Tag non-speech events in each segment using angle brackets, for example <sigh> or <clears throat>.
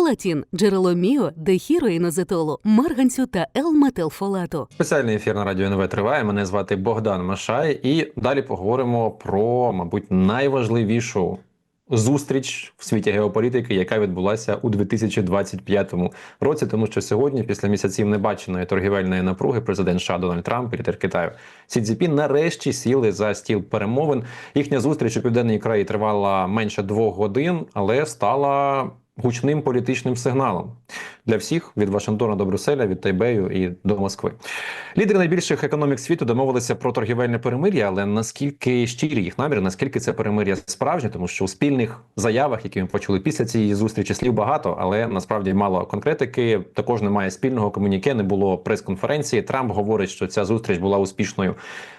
Фолатін – джерело міо, дехіроїнозетолу, марганцю та Л-метилфолату. Спеціальний ефір на радіо НВ триває. Мене звати Богдан Машай, і далі поговоримо про, мабуть, найважливішу зустріч в світі геополітики, яка відбулася у 2025 році. Тому що сьогодні, після місяців небаченої торгівельної напруги, президент США Дональд Трамп і лідер Китаю Сі Цзіпін нарешті сіли за стіл перемовин. Їхня зустріч у південній краї тривала менше двох годин, але стала гучним політичним сигналом для всіх від Вашингтона до Брюсселя, від Тайбею і до Москви. Лідери найбільших економік світу домовилися про торгівельне перемир'я, але наскільки щирі їх наміри, наскільки це перемир'я справжнє, тому що у спільних заявах, які ми почули після цієї зустрічі, слів багато, але насправді мало конкретики. Також немає спільного комуніке, не було прес-конференції. Трамп говорить, що ця зустріч була успішною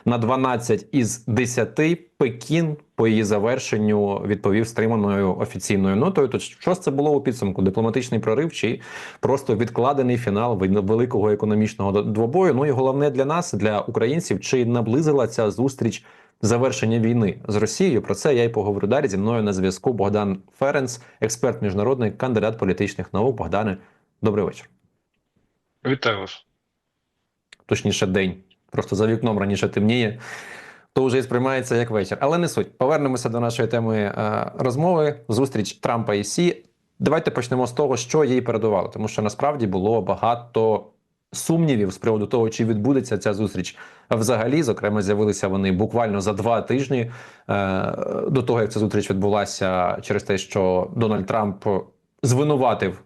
на 12 із 10. Пекін по її завершенню відповів стриманою офіційною нотою. То що ж це було у підсумку? Дипломатичний прорив чи просто відкладений фінал великого економічного двобою? Ну і головне для нас, для українців, чи наблизила ця зустріч завершення війни з Росією? Про це я й поговорю далі. Зі мною на зв'язку Богдан Ференц, експерт міжнародний, кандидат політичних наук. Богдане, добрий вечір. Вітаю вас. Точніше, день. Просто за вікном раніше темніє то вже і сприймається як вечір. Але не суть. Повернемося до нашої теми е, розмови. Зустріч Трампа і Сі. Давайте почнемо з того, що їй передувало, тому що насправді було багато сумнівів з приводу того, чи відбудеться ця зустріч взагалі. Зокрема, з'явилися вони буквально за два тижні е, до того, як ця зустріч відбулася, через те, що Дональд Трамп звинуватив.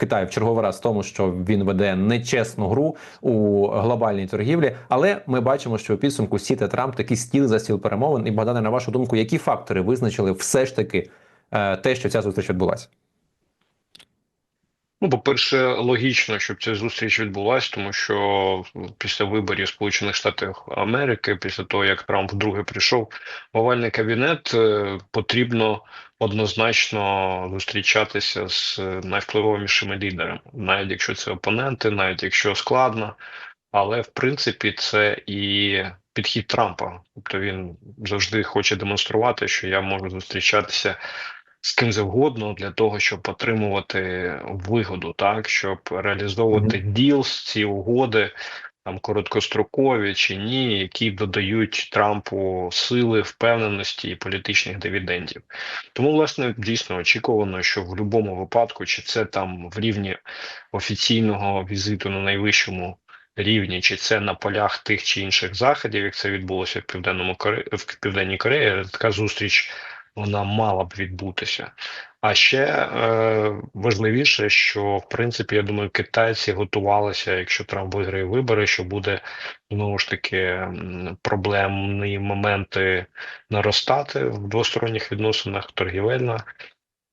Китай в черговий раз в тому, що він веде нечесну гру у глобальній торгівлі. Але ми бачимо, що у підсумку Сі та Трамп такі стіл за стіл перемовин. І Богдане, на вашу думку, які фактори визначили все ж таки те, що ця зустріч відбулася? Ну, по-перше, логічно, щоб ця зустріч відбулася, тому що після виборів Сполучених Штатів Америки, після того як Трамп вдруге прийшов в овальний кабінет, потрібно однозначно зустрічатися з найвпливовішими лідерами, навіть якщо це опоненти, навіть якщо складно. Але в принципі це і підхід Трампа. Тобто він завжди хоче демонструвати, що я можу зустрічатися з ким завгодно для того, щоб отримувати вигоду, так щоб реалізовувати mm -hmm. діл ці угоди. Там короткострокові чи ні, які додають Трампу сили, впевненості і політичних дивідендів. Тому, власне, дійсно очікувано, що в будь-якому випадку, чи це там в рівні офіційного візиту на найвищому рівні, чи це на полях тих чи інших заходів, як це відбулося в південному Кореї, в південній Кореї, така зустріч вона мала б відбутися. А ще е, важливіше, що в принципі я думаю, китайці готувалися, якщо Трамп виграє вибори, що буде знову ж таки проблемні моменти наростати в двосторонніх відносинах, торгівельна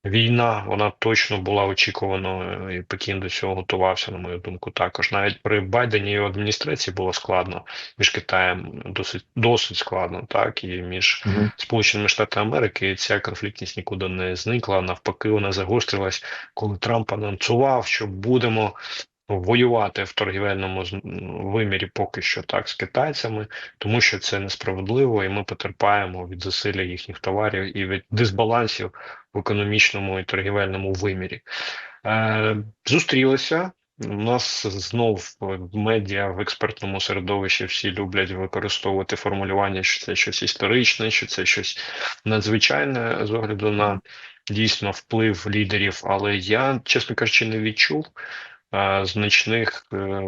Війна вона точно була очікуваною, і Пекін до цього готувався, на мою думку. Також навіть при Байдені і його адміністрації було складно між Китаєм досить досить складно, так і між -huh. Сполученими Штатами Америки. Ця конфліктність нікуди не зникла. Навпаки, вона загострилась, коли Трамп анонсував, що будемо воювати в торгівельному вимірі поки що так з китайцями, тому що це несправедливо, і ми потерпаємо від засилля їхніх товарів і від дисбалансів в економічному і торгівельному вимірі. Е, Зустрілися. У нас знов в медіа в експертному середовищі всі люблять використовувати формулювання, що це щось історичне, що це щось надзвичайне з огляду на дійсно вплив лідерів. Але я, чесно кажучи, не відчув значних е,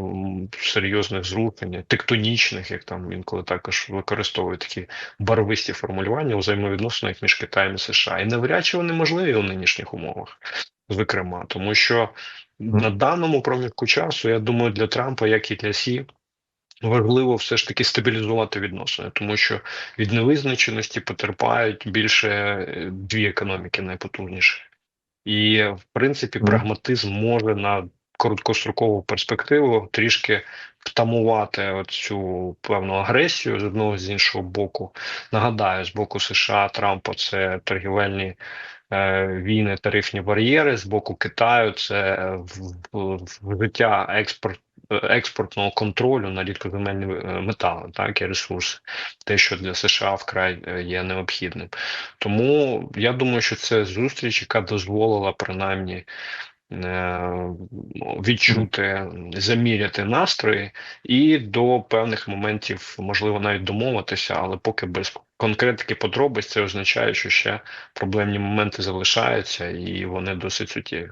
серйозних зрушень, тектонічних, як там інколи також використовують такі барвисті формулювання у взаємовідносинах між Китаєм і США. І навряд чи вони можливі у нинішніх умовах, зокрема, тому що на даному проміжку часу, я думаю, для Трампа, як і для Сі. Важливо все ж таки стабілізувати відносини, тому що від невизначеності потерпають більше е, дві економіки найпотужніші, і в принципі прагматизм може на короткострокову перспективу трішки втамувати цю певну агресію з одного з іншого боку. Нагадаю, з боку США Трампа це торгівельні е, війни, тарифні бар'єри, з боку Китаю це вжиття експорт. Експортного контролю на рідкоземельні е, метали, так і ресурси, те, що для США вкрай е, є необхідним. Тому я думаю, що це зустріч, яка дозволила принаймні е, відчути, заміряти настрої і до певних моментів можливо навіть домовитися, але поки без конкретики подробиць це означає, що ще проблемні моменти залишаються і вони досить суттєві.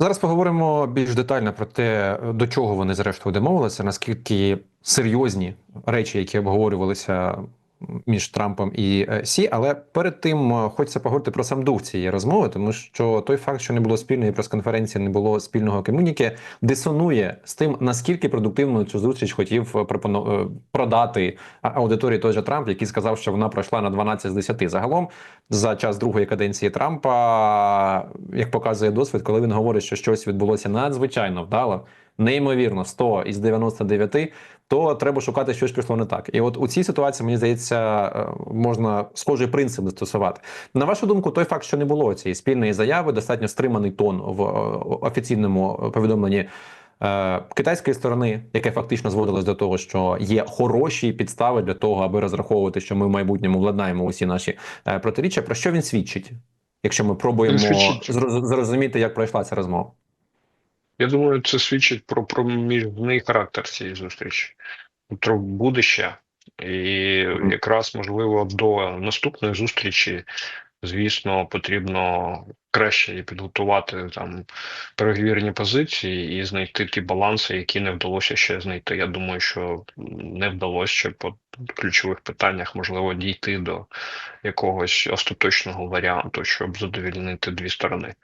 Зараз поговоримо більш детально про те, до чого вони зрештою домовилися, наскільки серйозні речі, які обговорювалися між Трампом і е, Сі. Але перед тим е, хочеться поговорити про сам дух цієї розмови, тому що той факт, що не було спільної прес-конференції, не було спільного комюніке, дисонує з тим, наскільки продуктивно цю зустріч хотів е, продати аудиторії той же Трамп, який сказав, що вона пройшла на 12 з 10. Загалом за час другої каденції Трампа, як показує досвід, коли він говорить, що щось відбулося надзвичайно вдало, неймовірно 100 із 99, то треба шукати, що ж пішло не так. І от у цій ситуації, мені здається, е, можна схожий принцип застосувати. На вашу думку, той факт, що не було цієї спільної заяви, достатньо стриманий тон в е, офіційному повідомленні. е, Китайської сторони, яке фактично зводилось до того, що є хороші підстави для того, аби розраховувати, що ми в майбутньому владнаємо усі наші протиріччя. Про що він свідчить, якщо ми пробуємо зрозуміти, як пройшла ця розмова? Я думаю, це свідчить про проміжний характер цієї зустрічі. Про будуще. І якраз можливо до наступної зустрічі, звісно, потрібно краще і підготувати там переговірні позиції і знайти ті баланси, які не вдалося ще знайти. Я думаю, що не вдалося ще по ключових питаннях можливо дійти до якогось остаточного варіанту, щоб задовільнити дві сторони.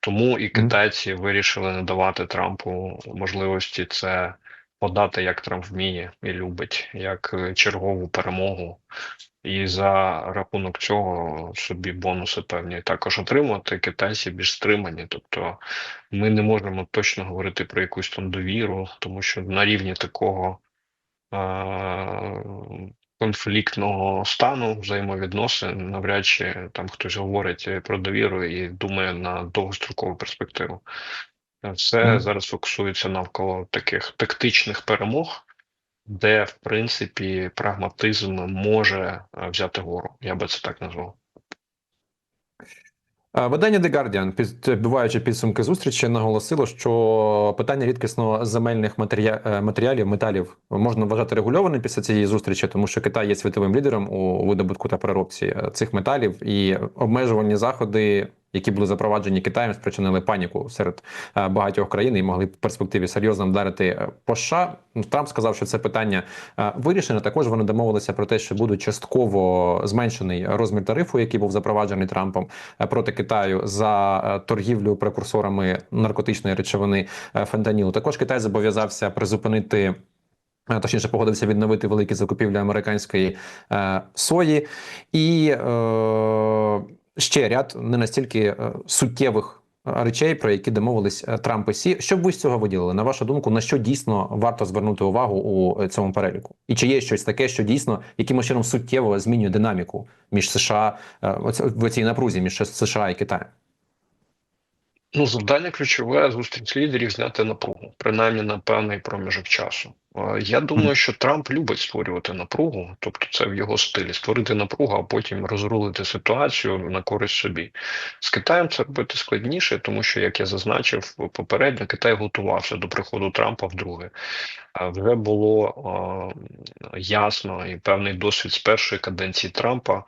Тому і китайці вирішили не давати Трампу можливості це подати, як Трамп вміє і любить, як е, чергову перемогу, і за рахунок цього собі бонуси певні також отримати. Китайці більш стримані. Тобто ми не можемо точно говорити про якусь там довіру, тому що на рівні такого. е, Конфліктного стану взаємовідносин навряд чи там хтось говорить про довіру і думає на довгострокову перспективу. Все Мгм. зараз фокусується навколо таких тактичних перемог, де, в принципі, прагматизм може е, взяти гору. Я би це так назвав. Е, Видання The Guardian, підбиваючи підсумки зустрічі, наголосило, що питання рідкісно земельних е, матеріалів, металів можна вважати регульованим після цієї зустрічі, тому що Китай є світовим лідером у видобутку та переробці е, цих металів, і обмежувальні заходи, які були запроваджені Китаєм, спричинили паніку серед е, багатьох країн і могли в перспективі серйозно вдарити е, по США. Трамп сказав, що це питання е, вирішено. Також вони домовилися про те, що буде частково зменшений розмір тарифу, який був запроваджений Трампом проти Китаю за торгівлю прекурсорами наркотичної речовини фентанілу. Також Китай зобов'язався призупинити. Точніше, погодився відновити великі закупівлі американської е, сої, і е, ще ряд не настільки е, суттєвих е, речей, про які домовились е, Трамп і Сі. Що б ви з цього виділили? На вашу думку, на що дійсно варто звернути увагу у цьому переліку? І чи є щось таке, що дійсно якимось чином суттєво змінює динаміку між США в цій напрузі між США і Китаєм? Ну, завдання ключове зустріч лідерів зняти напругу, принаймні на певний проміжок часу. Я думаю, що Трамп любить створювати напругу, тобто це в його стилі створити напругу, а потім розрулити ситуацію на користь собі. З Китаєм це робити складніше, тому що, як я зазначив попередньо, Китай готувався до приходу Трампа вдруге. Вже було ясно і певний досвід з першої каденції Трампа.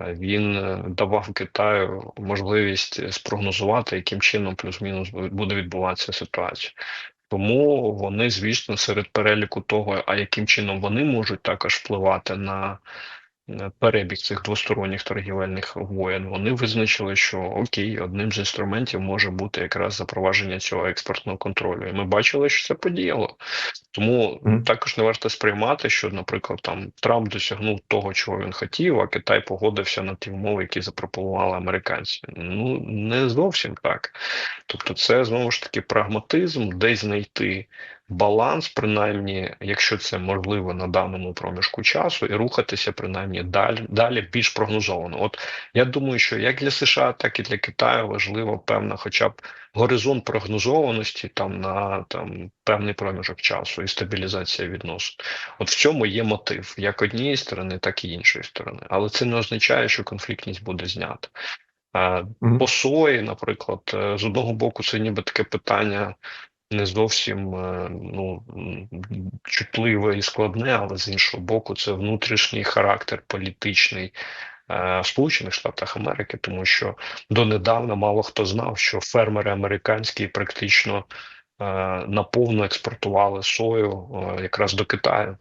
Він е, давав Китаю можливість спрогнозувати, яким чином плюс-мінус буде відбуватися ситуація. Тому вони, звісно, серед переліку того, а яким чином вони можуть також впливати на перебіг цих двосторонніх торгівельних воєн, вони визначили, що окей, одним з інструментів може бути якраз запровадження цього експортного контролю. І ми бачили, що це подіяло. Тому Мгм. також не варто сприймати, що, наприклад, там Трамп досягнув того, чого він хотів, а Китай погодився на ті умови, які запропонували американці. Ну не зовсім так. Тобто, це знову ж таки прагматизм, десь знайти баланс, принаймні, якщо це можливо на даному проміжку часу, і рухатися принаймні далі, далі більш прогнозовано. От я думаю, що як для США, так і для Китаю важливо певна, хоча б горизонт прогнозованості там на там певний проміжок часу і стабілізація відносин. От в цьому є мотив як однієї сторони, так і іншої сторони. Але це не означає, що конфліктність буде знята. Е, По сої, наприклад, е, з одного боку, це ніби таке питання не зовсім е, ну, чутливе і складне, але з іншого боку, це внутрішній характер політичний е, в Сполучених Штатах Америки, тому що донедавна мало хто знав, що фермери американські практично е, наповну експортували сою якраз до Китаю.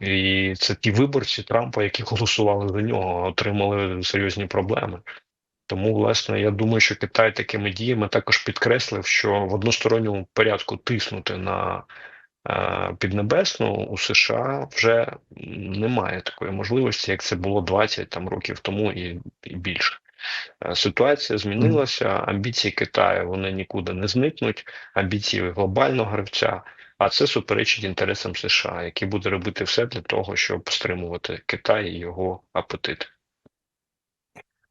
І це ті виборці Трампа, які голосували за нього, отримали серйозні проблеми. Тому, власне, я думаю, що Китай такими діями також підкреслив, що в односторонньому порядку тиснути на е, Піднебесну у США вже немає такої можливості, як це було 20 там років тому і, і більше. Е, Ситуація змінилася, амбіції Китаю вони нікуди не зникнуть, амбіції глобального гравця. А це суперечить інтересам США, які буде робити все для того, щоб стримувати Китай і його апетит.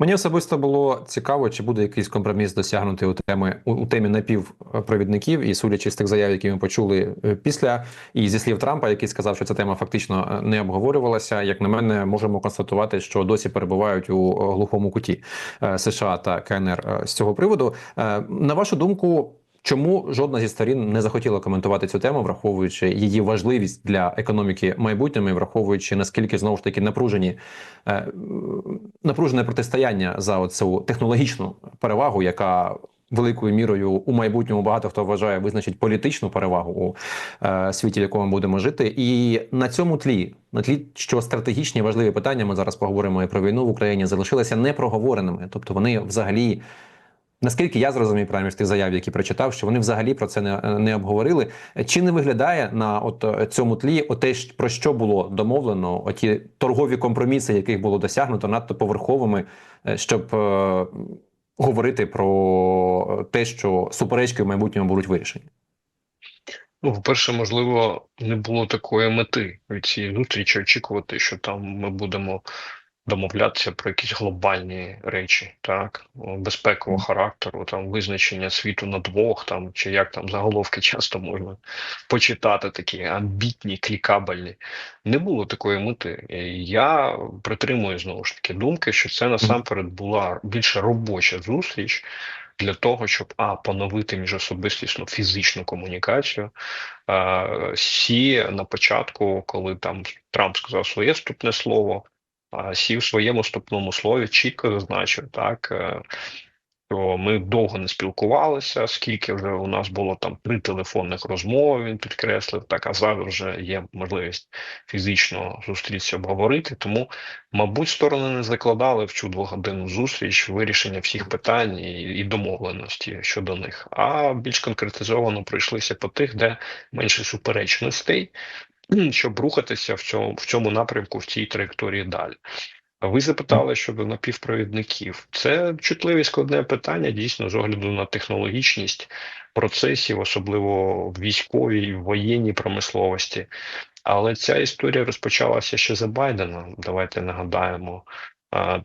Мені особисто було цікаво, чи буде якийсь компроміс досягнутий у теми у, у темі напівпровідників, і судячи з тих заяв, які ми почули е, після, і зі слів Трампа, який сказав, що ця тема фактично е, не обговорювалася. Як на мене, можемо констатувати, що досі перебувають у е, глухому куті США та КНР з цього приводу. На вашу думку. Чому жодна зі сторін не захотіла коментувати цю тему, враховуючи її важливість для економіки майбутнього, і враховуючи наскільки знову ж таки напружені е, напружене протистояння за цю технологічну перевагу, яка великою мірою у майбутньому багато хто вважає визначить політичну перевагу у е, світі, в якому ми будемо жити, і на цьому тлі, на тлі, що стратегічні важливі питання, ми зараз поговоримо і про війну в Україні, залишилися непроговореними, тобто вони взагалі. Наскільки я зрозумів правильно з тих заяв, які прочитав, що вони взагалі про це не, не обговорили. Чи не виглядає на от е, цьому тлі оте, про що було домовлено, оті торгові компроміси, яких було досягнуто, надто поверховими, е, щоб е, говорити про те, що суперечки в майбутньому будуть вирішені? Ну, по-перше, можливо, не було такої мети від цієї зустрічі очікувати, що там ми будемо домовлятися про якісь глобальні речі, так, безпекового характеру, там визначення світу на двох, там чи як там заголовки <laughs> часто можна почитати, такі амбітні, клікабельні. Не було такої мети. Я притримую знову ж таки думки, що це насамперед була більше робоча зустріч. Для того щоб а поновити міжособистісну фізичну комунікацію, Е, Сі на початку, коли там Трамп сказав своє вступне слово, Сі в своєму вступному слові чітко зазначив так. е, Що ми довго не спілкувалися, скільки вже у нас було там три телефонних розмови. Він підкреслив, так а зараз вже є можливість фізично зустрітися, обговорити. Тому, мабуть, сторони не закладали в цю двогодинну зустріч вирішення всіх питань і, і домовленості щодо них, а більш конкретизовано пройшлися по тих, де менше суперечностей, <clears throat> щоб рухатися в цьому в цьому напрямку, в цій траєкторії далі. Ви запитали щодо напівпровідників. Це чутливе складне питання, дійсно, з огляду на технологічність процесів, особливо в військовій, в воєнній промисловості. Але ця історія розпочалася ще за Байдена. Давайте нагадаємо.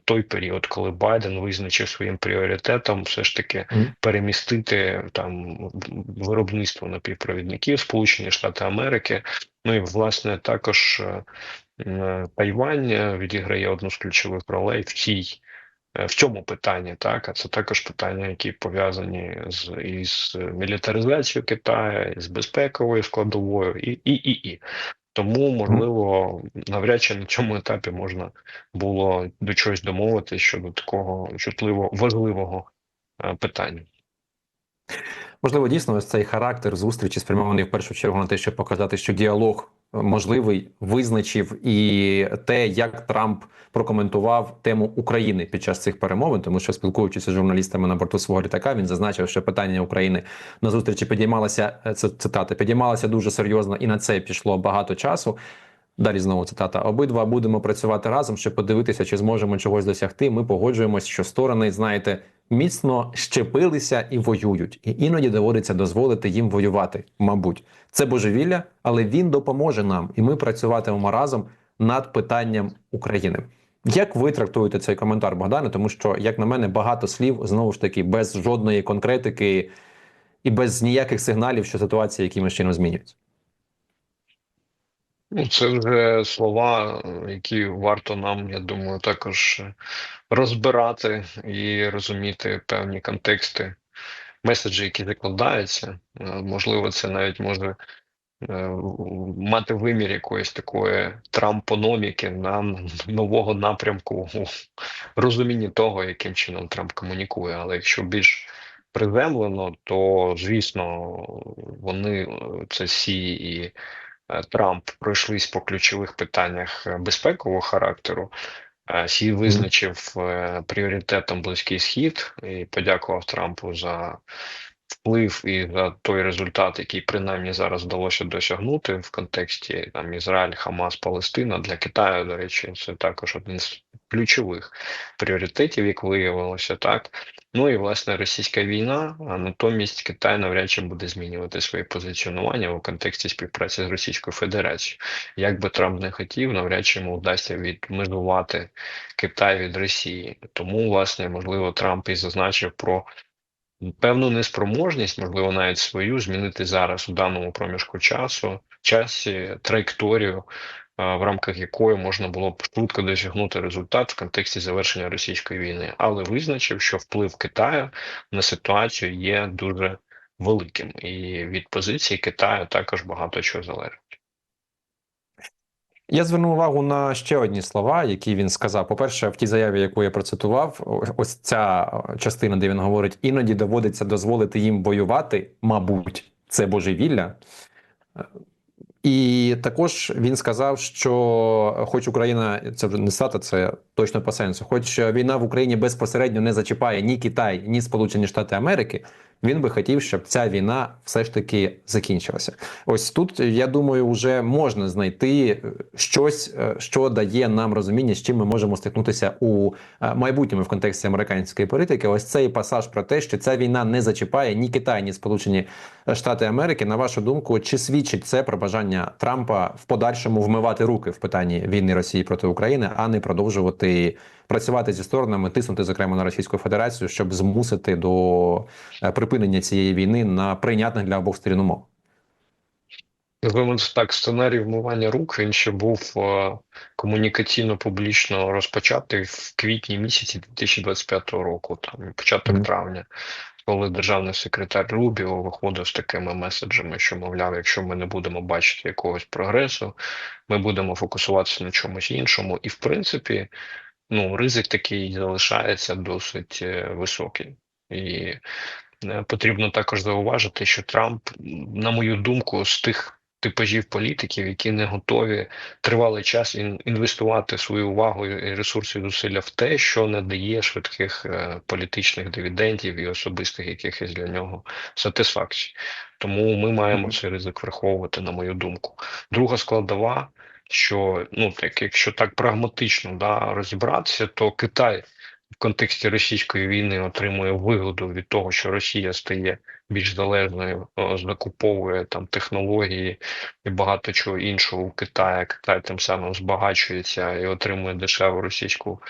Той період, коли Байден визначив своїм пріоритетом все ж таки перемістити там виробництво напівпровідників Сполучені Штати Америки. Ну і власне також е, Е, Тайвань е, відіграє одну з ключових ролей в цій в цьому питанні, так? А це також питання, які пов'язані з із мілітаризацією Китаю, з безпековою складовою, і і і і тому можливо навряд чи на цьому етапі можна було до чогось домовитися щодо такого чутливо важливого е, питання. Можливо, дійсно, ось цей характер зустрічі спрямований в першу чергу на те, щоб показати, що діалог е, можливий, визначив і те, як Трамп прокоментував тему України під час цих перемовин, тому що спілкуючись з журналістами на борту свого літака, він зазначив, що питання України на зустрічі підіймалося це цитата, підіймалося дуже серйозно, і на це пішло багато часу. Далі знову цитата: обидва будемо працювати разом, щоб подивитися, чи зможемо чогось досягти. Ми погоджуємось, що сторони, знаєте, міцно щепилися і воюють, і іноді доводиться дозволити їм воювати. Мабуть, це божевілля, але він допоможе нам, і ми працюватимемо разом над питанням України. Як ви трактуєте цей коментар, Богдане? Тому що, як на мене, багато слів знову ж таки без жодної конкретики і без ніяких сигналів, що ситуація якимось чином змінюється. Ну, це вже слова, е, які варто нам, я думаю, також розбирати і розуміти певні контексти, меседжі, які закладаються. Е, Можливо, це навіть може е, мати вимір якоїсь такої трампономіки на <laughs> нового напрямку у розумінні того, яким чином Трамп комунікує. Але якщо більш приземлено, то звісно вони це Сі і Трамп пройшлись по ключових питаннях е, безпекового характеру. Е, Сі визначив е, пріоритетом Близький Схід і подякував Трампу за вплив і за той результат, який принаймні зараз вдалося досягнути в контексті там Ізраїль, Хамас, Палестина для Китаю. До речі, це також один з ключових пріоритетів, як виявилося, так. Ну і власне російська війна, а натомість Китай навряд чи буде змінювати своє позиціонування у контексті співпраці з Російською Федерацією. Як би Трамп не хотів, навряд чи йому вдасться відмежувати Китай від Росії. Тому, власне, можливо, Трамп і зазначив про певну неспроможність, можливо, навіть свою змінити зараз у даному проміжку часу, часі траєкторію, в рамках якої можна було б швидко досягнути результат в контексті завершення російської війни, але визначив, що вплив Китаю на ситуацію є дуже великим, і від позиції Китаю також багато чого залежить. Я звернув увагу на ще одні слова, які він сказав. По-перше, в тій заяві, яку я процитував, ось ця частина, де він говорить, іноді доводиться дозволити їм воювати, мабуть, це божевілля. І також він сказав, що хоч Україна, це вже не стата, це точно по сенсу, хоч війна в Україні безпосередньо не зачіпає ні Китай, ні Сполучені Штати Америки, він би хотів, щоб ця війна все ж таки закінчилася. Ось тут я думаю, вже можна знайти е, щось, е, що дає нам розуміння, з чим ми можемо стикнутися у е, майбутньому в контексті американської політики. Ось цей пасаж про те, що ця війна не зачіпає ні Китай, ні Сполучені Штати Америки. На вашу думку, чи свідчить це про бажання Трампа в подальшому вмивати руки в питанні війни Росії проти України, а не продовжувати працювати зі сторонами, тиснути зокрема на Російську Федерацію, щоб змусити до е, припинення цієї війни на прийнятних для обох сторін умов? Називаємо так, сценарій вмивання рук він ще був е, комунікаційно публічно розпочатий в квітні місяці 2025 року, там початок Мгм. травня, коли державний секретар Рубіо виходив з такими меседжами, що мовляв, якщо ми не будемо бачити якогось прогресу, ми будемо фокусуватися на чомусь іншому. І в принципі, ну ризик такий залишається досить е, високий. І Е, Потрібно також зауважити, що Трамп, на мою думку, з тих типажів політиків, які не готові тривалий час інвестувати свою увагу і ресурси і зусилля в те, що не дає швидких е, політичних дивідендів і особистих якихось для нього сатисфакцій. Тому ми маємо цей ризик враховувати, на мою думку. Друга складова, що ну так, якщо так прагматично да, розібратися, то Китай в контексті російської війни отримує вигоду від того, що Росія стає більш залежною, закуповує там технології і багато чого іншого у Китаї. Китай тим самим збагачується і отримує дешеву російську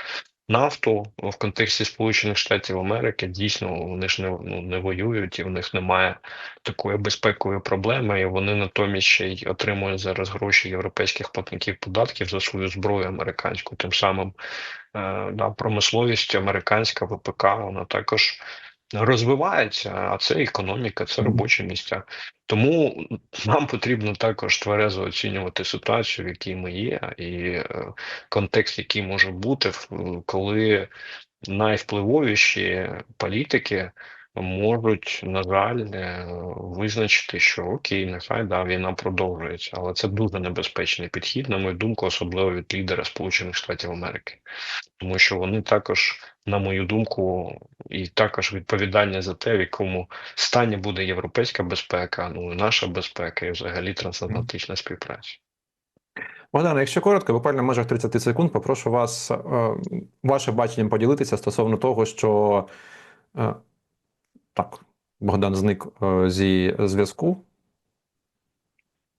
нафту в контексті Сполучених Штатів Америки. Дійсно, вони ж не, ну, не воюють, і в них немає такої безпекової проблеми, і вони натомість ще й отримують зараз гроші європейських платників податків за свою зброю американську. Тим самим е, да, промисловість американська ВПК, вона також розвивається, а це економіка, це робочі місця. Тому нам потрібно також тверезо оцінювати ситуацію, в якій ми є, і е, контекст, який може бути, в- коли найвпливовіші політики можуть, на жаль, е, визначити, що окей, нехай да, війна продовжується, але це дуже небезпечний підхід, на мою думку, особливо від лідера Сполучених Штатів Америки, тому що вони також, на мою думку, і також відповідальні за те, в якому стані буде європейська безпека, ну наша безпека, і взагалі трансатлантична співпраця. Богдане, якщо коротко, буквально в межах 30 секунд, попрошу вас е, вашим баченням поділитися стосовно того, що е, так, Богдан зник е, зі зв'язку.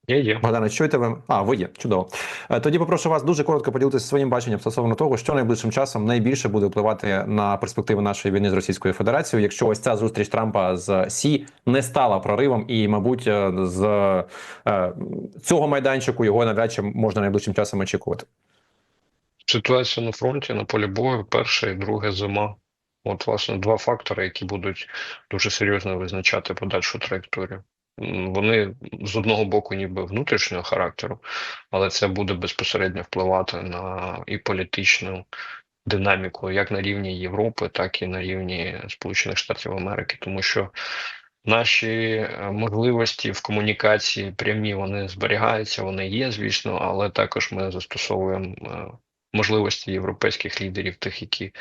Є, є. Богдане, чуєте ви? А, ви є, чудово. Е, Тоді попрошу вас дуже коротко поділитися своїм баченням стосовно того, що найближчим часом найбільше буде впливати на перспективи нашої війни з Російською Федерацією, якщо ось ця зустріч Трампа з Сі не стала проривом, і, мабуть, е, з цього майданчику його навряд чи можна найближчим часом очікувати. Ситуація на фронті, на полі бою, перша і друга зима. От, власне, два фактори, які будуть дуже серйозно визначати подальшу траєкторію. Вони з одного боку ніби внутрішнього характеру, але це буде безпосередньо впливати на і політичну динаміку як на рівні Європи, так і на рівні Сполучених Штатів Америки, тому що наші е, можливості в комунікації прямі вони зберігаються, вони є, звісно, але також ми застосовуємо е, можливості європейських лідерів, тих, які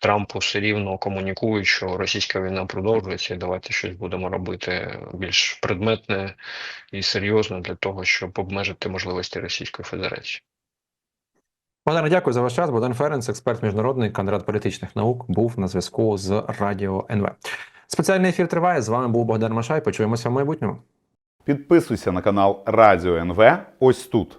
Трампу все рівно комунікують, що російська війна продовжується, і давайте щось будемо робити більш предметне і серйозне для того, щоб обмежити можливості Російської Федерації. Богдане, дякую за ваш час. Богдан Ференц, експерт міжнародний, кандидат політичних наук, був на зв'язку з Радіо НВ. Спеціальний ефір триває. З вами був Богдан Машай. Почуємося в майбутньому. Підписуйся на канал Радіо НВ ось тут.